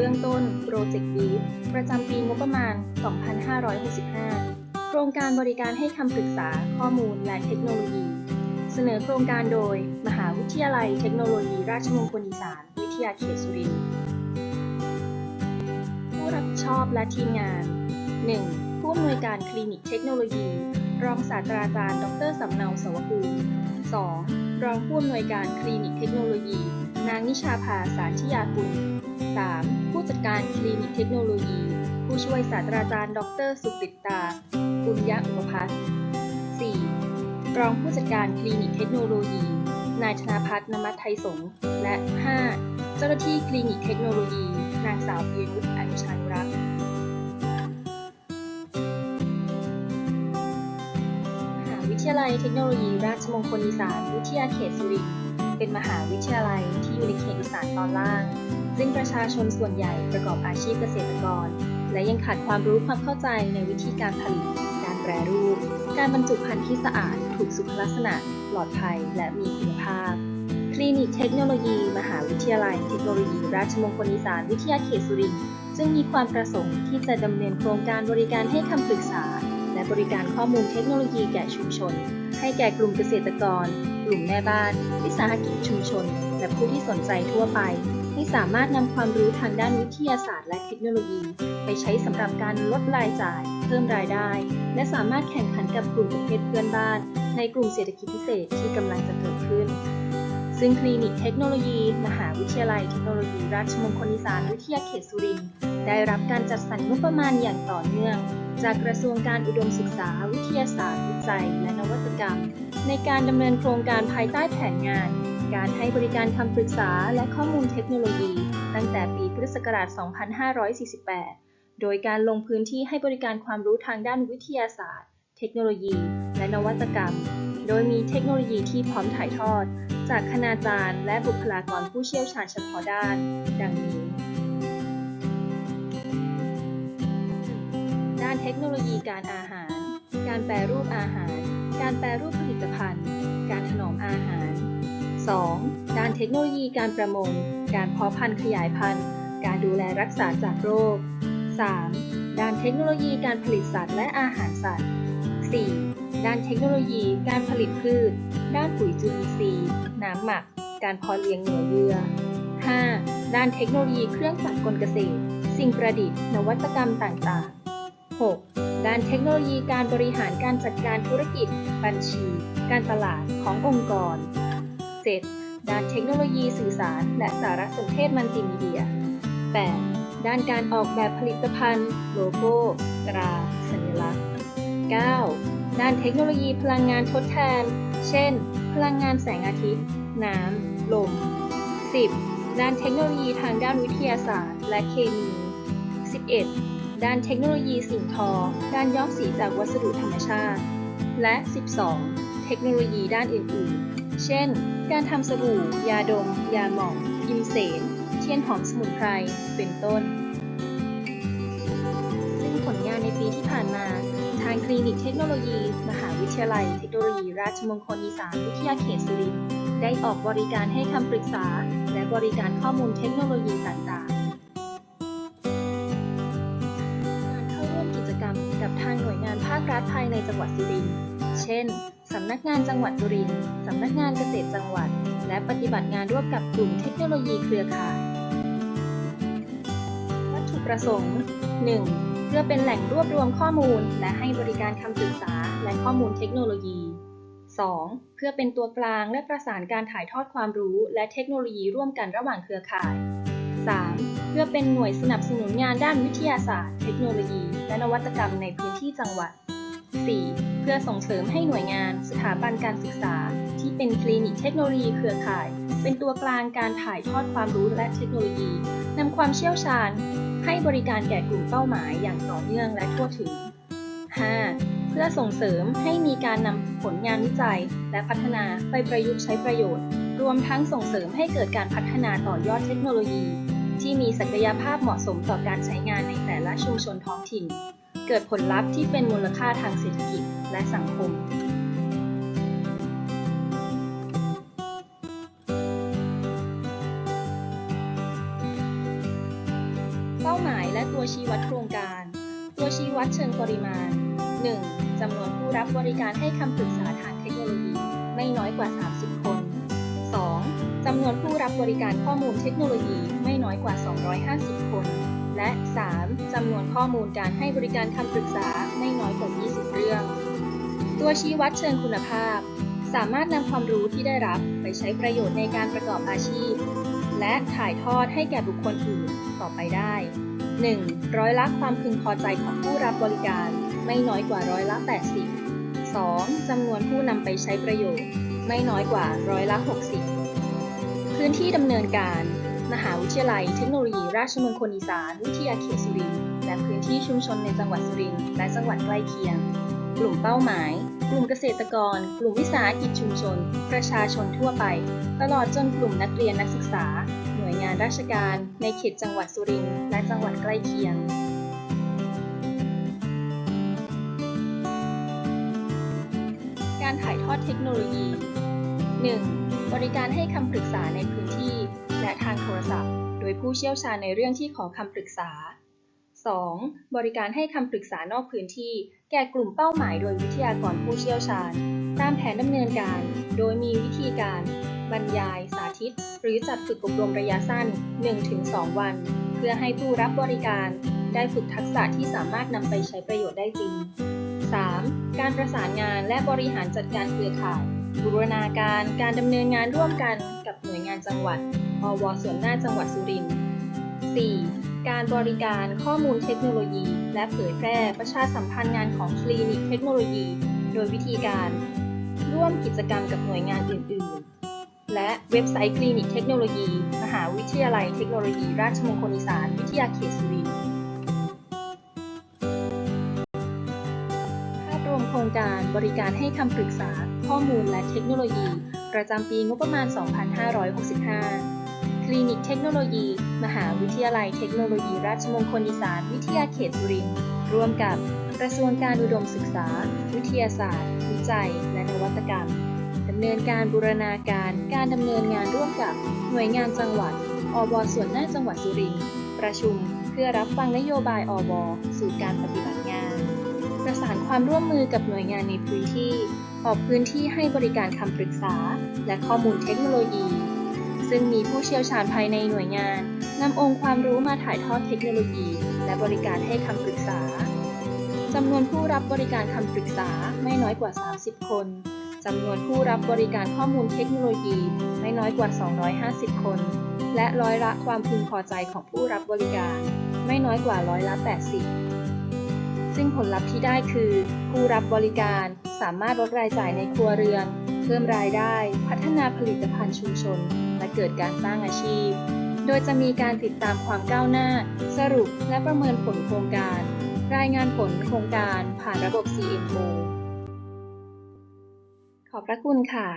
บื้องต้น Project Brief ประจำปีงบประมาณ 2565 โครงการบริการให้คำปรึกษาข้อมูลและเทคโนโลยี เสนอโครงการโดย มหาวิทยาลัยเทคโนโลยี ราชมงคลอีสาน วิทยาเขตสุรินทร์ผู้รับผิดชอบและทีมงาน 1. ผู้อำนวยการคลินิกเทคโนโลยี รองศาสตราจารย์ ดรสำเนาสวภูมิ 2. รองผู้อำนวยการคลินิกเทคโนโลยีางนิชาภาสารทิยากุล 3. ผู้จัดการคลินิกเทคโนโลยี ผู้ช่วยศาสตราจารย์ ดร สุกฤตตาปุญญอุปพัฒน์ 4. รองผู้จัดการคลินิกเทคโนโลยี นายธนาพัฒนมัตไทยสงและ 5. เจ้าหน้าที่คลินิกเทคโนโลยี นางสาวปียนุชอนุชานุรักษ์มหาวิทยาลัยเทคโนโลยีราชมงคลอีสานวิทยาเขตสุรินทร์ เป็นมหาวิทยาลัยที่อยู่ในเขตอีสานตอนล่าง ซึ่งประชาชนส่วนใหญ่ประกอบอาชีพเกษตรกร และยังขาดความรู้ความเข้าใจในวิธีการผลิต การแปรรูป การบรรจุภัณฑ์ที่สะอาด ถูกสุขลักษณะ ปลอดภัย และมีคุณภาพ คลินิกเทคโนโลยี มหาวิทยาลัย เทคโนโลยี ราชมงคลอีสานวิทยาเขตสุรินทร์ซึ่งมีความประสงค์ที่จะดำเนินโครงการบริการให้คำปรึกษา และบริการข้อมูลเทคโนโลยีแก่ชุมชน ให้แก่กลุ่มเกษตรกร ลุ่มแม่บ้าน วิสาหกิจชุมชน และผู้ที่สนใจทั่วไป ให้สามารถนำความรู้ทางด้านวิทยาศาสตร์และเทคโนโลยี ไปใช้สำหรับการลดรายจ่าย เพิ่มรายได้ และสามารถแข่งขันกับกลุ่มประเทศเพื่อนบ้าน ในกลุ่มเศรษฐกิจพิเศษที่กำลังจะเกิดขึ้น ซึ่งคลินิกเทคโนโลยี มหาวิทยาลัยเทคโนโลยี ราชมงคลอีสานวิทยาเขตสุรินทร์ได้รับการจัดสรรงบประมาณอย่างต่อเนื่อง จากกระทรวงการอุดมศึกษา วิทยาศาสตร์วิจัย และนวัตกรรม ในการดำเนินโครงการภายใต้แผนงาน การให้บริการคำปรึกษาและข้อมูลเทคโนโลยี ตั้งแต่ปีพุทธศักราช 2548 โดยการลงพื้นที่ให้บริการความรู้ทางด้านวิทยาศาสตร์ เทคโนโลยี และนวัตกรรม โดยมีเทคโนโลยีที่พร้อมถ่ายทอด จากคณาจารย์ และบุคลากรผู้เชี่ยวชาญเฉพาะด้าน ดังนี้ ด้านเทคโนโลยีการอาหาร การแปรรูปอาหาร การแปรรูปผลิตภัณฑ์ การถนอมอาหาร 2. ด้านเทคโนโลยีการประมง การเพาะพันธุ์ขยายพันธุ์ การดูแลรักษาจากโรค 3. ด้านเทคโนโลยีการผลิตสัตว์และอาหารสัตว์ ด้านเทคโนโลยี การผลิตพืช ด้านปุ๋ยจุลินทรีย์ น้ำหมัก การเพาะเลี้ยงเนื้อเยื่อ 5. ด้านเทคโนโลยีเครื่องจักรกลเกษตร สิ่งประดิษฐ์ นวัตกรรมต่างๆ 6. ด้านเทคโนโลยีการบริหารการจัดการธุรกิจ บัญชี การตลาดขององค์กร 7. ด้านเทคโนโลยีสื่อสาร และสารสนเทศมัลติมีเดีย 8. ด้านการออกแบบผลิตภัณฑ์ โลโก้ ตรา สัญลักษณ์ 9. ด้านเทคโนโลยีพลังงานทดแทน เช่น พลังงานแสงอาทิตย์ น้ำ ลม 10. ด้านเทคโนโลยีทางด้านวิทยาศาสตร์ และเคมี 11. ด้านเทคโนโลยีสิ่งทอการย้อมสีจากวัสดุธรรมชาติ และ 12. เทคโนโลยีด้านอื่นๆ เช่น การทำสบู่ ยาดม ยาหม่อง ยิมเสน เทียนหอมสมุนไพร เป็นต้น ลินิกเทคโนโลยี มหาวิทยาลัยเทคโนโลยีราชมงคลอีสานวิทยาเขตสุรินทร์ได้ออกบริการให้คำปรึกษา และบริการข้อมูลเทคโนโลยีต่างๆ การเข้าร่วมกิจกรรมกับทางหน่วยงานภาครัฐภายในจังหวัดสุรินทร์ เช่น สำนักงานจังหวัดสุรินทร์ สำนักงานเกษตรจังหวัด และปฏิบัติงานร่วมกับกลุ่มเทคโนโลยีเครือข่าย วัตถุประสงค์ 1. เพื่อเป็นแหล่งรวบรวมข้อมูล และให้บริการคำศึกษาและข้อมูลเทคโนโลยี 2. เพื่อเป็นตัวกลางและประสานการถ่ายทอดความรู้ และเทคโนโลยีร่วมกันระหว่างเครือข่าย 3. เพื่อเป็นหน่วยสนับสนุนงานด้านวิทยาศาสตร์ เทคโนโลยี และนวัตกรรมในพื้นที่จังหวัด 4. เพื่อส่งเสริมให้หน่วยงานสถาบันการศึกษา ที่เป็นคลินิกเทคโนโลยีเครือข่าย เป็นตัวกลางการถ่ายทอดความรู้และเทคโนโลยีนำความเชี่ยวชาญ ให้บริการแก่กลุ่มเป้าหมายอย่างต่อเนื่องและทั่วถึง 5. เพื่อส่งเสริมให้มีการนำผลงานวิจัย และพัฒนาไปประยุกต์ใช้ประโยชน์ รวมทั้งส่งเสริมให้เกิดการพัฒนาต่อยอดเทคโนโลยี ที่มีศักยภาพเหมาะสมต่อการใช้งานในแต่ละชุมชนท้องถิ่น เกิดผลลัพธ์ที่เป็นมูลค่าทางเศรษฐกิจและสังคม เป้าหมายและตัวชี้วัดโครงการ ตัวชี้วัดเชิงปริมาณ 1. จำนวนผู้รับบริการให้คำปรึกษาทางเทคโนโลยี ไม่น้อยกว่า 30 คน 2. จำนวนผู้รับบริการข้อมูลเทคโนโลยีไม่น้อยกว่า 250 คน และ 3. จำนวนข้อมูลการให้บริการคำปรึกษาไม่น้อยกว่า 20 เรื่อง ตัวชี้วัดเชิงคุณภาพ สามารถนำความรู้ที่ได้รับไปใช้ประโยชน์ในการประกอบอาชีพ และถ่ายทอดให้แก่บุคคลอื่นต่อไปได้ 1. ร้อยละความพึงพอใจของผู้รับบริการ ไม่น้อยกว่าร้อยละ 80 2. จำนวนผู้นำไปใช้ประโยชน์ ไม่น้อยกว่าร้อยละ 60 พื้นที่ดำเนินการ มหาวิทยาลัยเทคโนโลยี ราชมงคลอีสานวิทยาเขตสุรินทร์และพื้นที่ชุมชนในจังหวัดสุรินทร์และจังหวัดใกล้เคียง กลุ่มเป้าหมาย กลุ่มเกษตรกร กลุ่มวิสาหกิจชุมชน ประชาชนทั่วไป ตลอดจนกลุ่มนักเรียนนักศึกษา หน่วยงานราชการ ในเขตจังหวัดสุรินทร์และจังหวัดใกล้เคียงการถ่ายทอดเทคโนโลยี 1. บริการให้คำปรึกษาในพื้นที่ และทางโทรศัพท์ โดยผู้เชี่ยวชาญในเรื่องที่ขอคำปรึกษา 2. บริการให้คำปรึกษานอกพื้นที่ แก่กลุ่มเป้าหมายโดยวิทยากรผู้เชี่ยวชาญ ตามแผนดำเนินการ โดยมีวิธีการ บรรยาย สาธิต หรือจัดฝึกอบรมระยะสั้น 1-2 วัน เพื่อให้ผู้รับบริการ ได้ฝึกทักษะที่สามารถนำไปใช้ประโยชน์ได้จริง 3. การประสานงานและบริหารจัดการเครือข่าย บูรณาการการดำเนินงานร่วมกันกับหน่วยงานจังหวัด อวส่วนหน้าจังหวัดสุรินทร์ 4. การบริการข้อมูลเทคโนโลยี และเผยแพร่ประชาสัมพันธ์งานของคลินิกเทคโนโลยี โดยวิธีการ ร่วมกิจกรรมกับหน่วยงานอื่น ๆ และเว็บไซต์คลินิกเทคโนโลยี มหาวิทยาลัยเทคโนโลยี ราชมงคลอีสานวิทยาเขตสุรินทร์ภาพรวมโครงการบริการให้คำปรึกษา ข้อมูลและเทคโนโลยี ประจำปีงบประมาณ 2565 ลินิกเทคโนโลยี มหาวิทยาลัยเทคโนโลยี ราชมงคลอีสานวิทยาเขตสุรินทร์ร่วมกับกระทรวงการอุดมศึกษา วิทยาศาสตร์ วิจัย และนวัตกรรมดำเนินการบูรณาการการดำเนินงานร่วมกับหน่วยงานจังหวัดอบส่วนหน้าจังหวัดสุรินทร์ประชุม เพื่อรับฟังนโยบายอบสู่การปฏิบัติงาน ประสานความร่วมมือกับหน่วยงานในพื้นที่ ออกพื้นที่ให้บริการคำปรึกษา และข้อมูลเทคโนโลยี ซึ่งมีผู้เชี่ยวชาญภายในหน่วยงานนำองค์ความรู้มาถ่ายทอดเทคโนโลยี และบริการให้คำปรึกษาจำนวนผู้รับบริการคำปรึกษาไม่น้อยกว่า 30 คนจำนวนผู้รับบริการข้อมูลเทคโนโลยีไม่น้อยกว่า 250 คน และร้อยละความพึงพอใจของผู้รับบริการ ไม่น้อยกว่าร้อยละ 80 ซึ่งผลลัพธ์ที่ได้คือ ผู้รับบริการสามารถลดรายจ่ายในครัวเรือน พิ่มรายได้ พัฒนาผลิตภัณฑ์ชุมชน และเกิดการสร้างอาชีพ โดยจะมีการติดตามความก้าวหน้า สรุปและประเมินผลโครงการ รายงานผลโครงการผ่านระบบ CMO ขอบพระคุณค่ะ